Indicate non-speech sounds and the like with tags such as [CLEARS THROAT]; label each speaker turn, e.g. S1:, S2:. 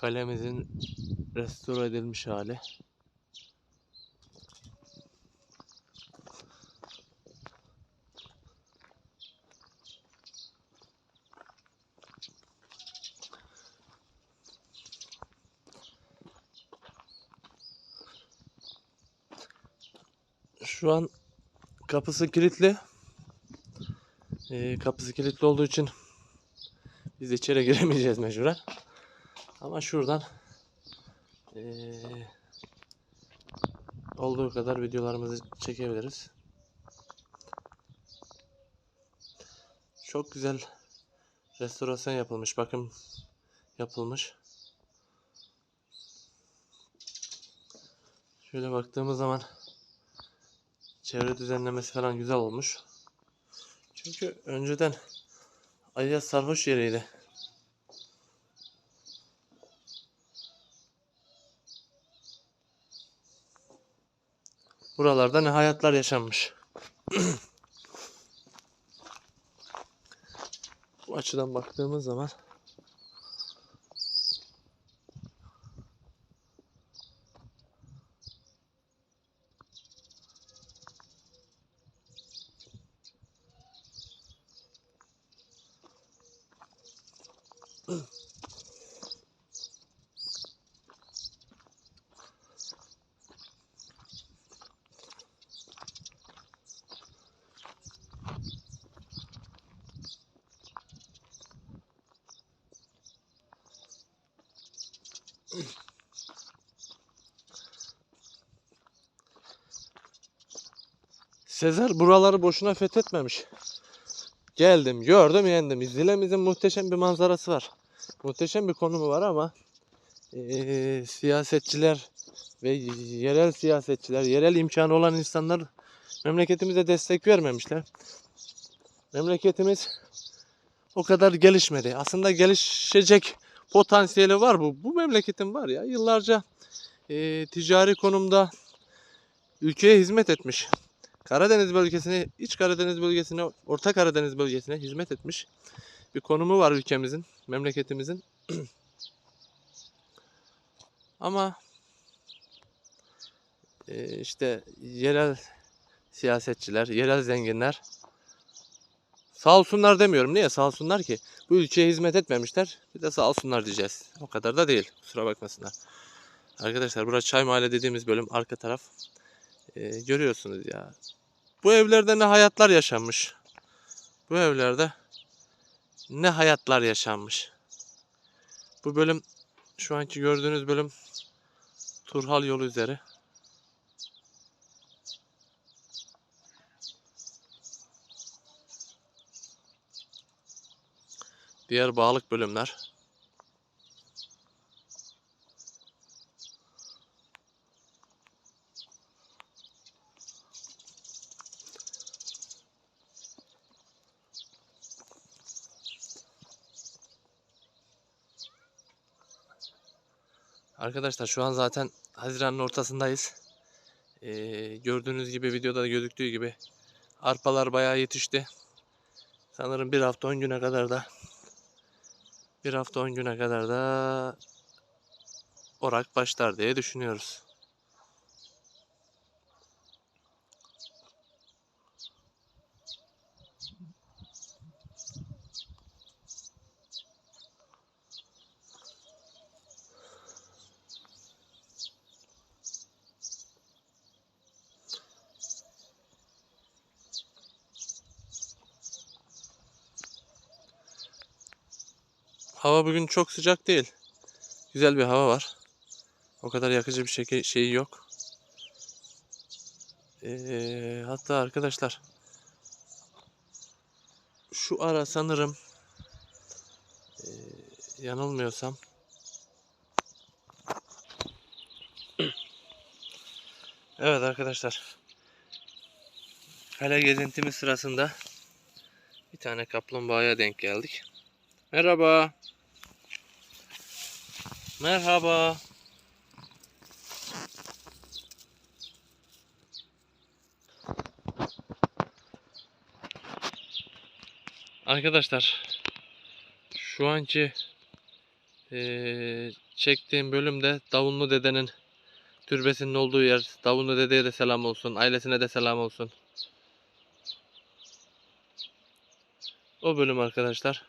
S1: Kalemizin restore edilmiş hali. Şu an kapısı kilitli. Ee, kapısı kilitli olduğu için biz içeri giremeyeceğiz mecburen. Ama şuradan ee, olduğu kadar videolarımızı çekebiliriz. Çok güzel restorasyon yapılmış, bakım yapılmış. Şöyle baktığımız zaman çevre düzenlemesi falan güzel olmuş. Çünkü önceden Ayaz sarhoş yeriydi. Buralarda ne hayatlar yaşanmış. Bu açıdan baktığımız zaman Sezer buraları boşuna fethetmemiş. Geldim, gördüm, yendim. İzdilemizin muhteşem bir manzarası var. Muhteşem bir konumu var ama eee, siyasetçiler ve yerel siyasetçiler, yerel imkanı olan insanlar memleketimize destek vermemişler. Memleketimiz o kadar gelişmedi. Aslında gelişecek potansiyeli var bu. Bu memleketin var ya. Yıllarca eee, ticari konumda ülkeye hizmet etmiş. Karadeniz bölgesine, iç Karadeniz bölgesine, Orta Karadeniz bölgesine hizmet etmiş bir konumu var ülkemizin, memleketimizin. [CLEARS THROAT] Ama e, işte yerel siyasetçiler, yerel zenginler sağ olsunlar demiyorum. Niye sağ olsunlar ki? Bu ülkeye hizmet etmemişler. Bir de sağ olsunlar diyeceğiz. O kadar da değil. Kusura bakmasınlar. Arkadaşlar burası Çay Mahalle dediğimiz bölüm arka taraf. E, görüyorsunuz ya. Bu evlerde ne hayatlar yaşanmış. Bu evlerde ne hayatlar yaşanmış. Bu bölüm şu anki gördüğünüz bölüm Turhal yolu üzeri. Diğer bağlık bölümler. Arkadaşlar şu an zaten Haziran'ın ortasındayız. Ee, gördüğünüz gibi videoda da gözüktüğü gibi arpalar bayağı yetişti. Sanırım bir hafta 10 güne kadar da bir hafta 10 güne kadar da orak başlar diye düşünüyoruz. Hava bugün çok sıcak değil. Güzel bir hava var. O kadar yakıcı bir şey, şeyi yok. Ee, hatta arkadaşlar şu ara sanırım ee, yanılmıyorsam [CLEARS THROAT] Evet arkadaşlar Kale gezintimiz sırasında bir tane kaplumbağaya denk geldik. Merhaba. Merhaba. Arkadaşlar şu anki eee çektiğim bölümde Davunlu dedenin türbesinin olduğu yer. Davunlu dedeye de selam olsun. Ailesine de selam olsun. O bölüm arkadaşlar.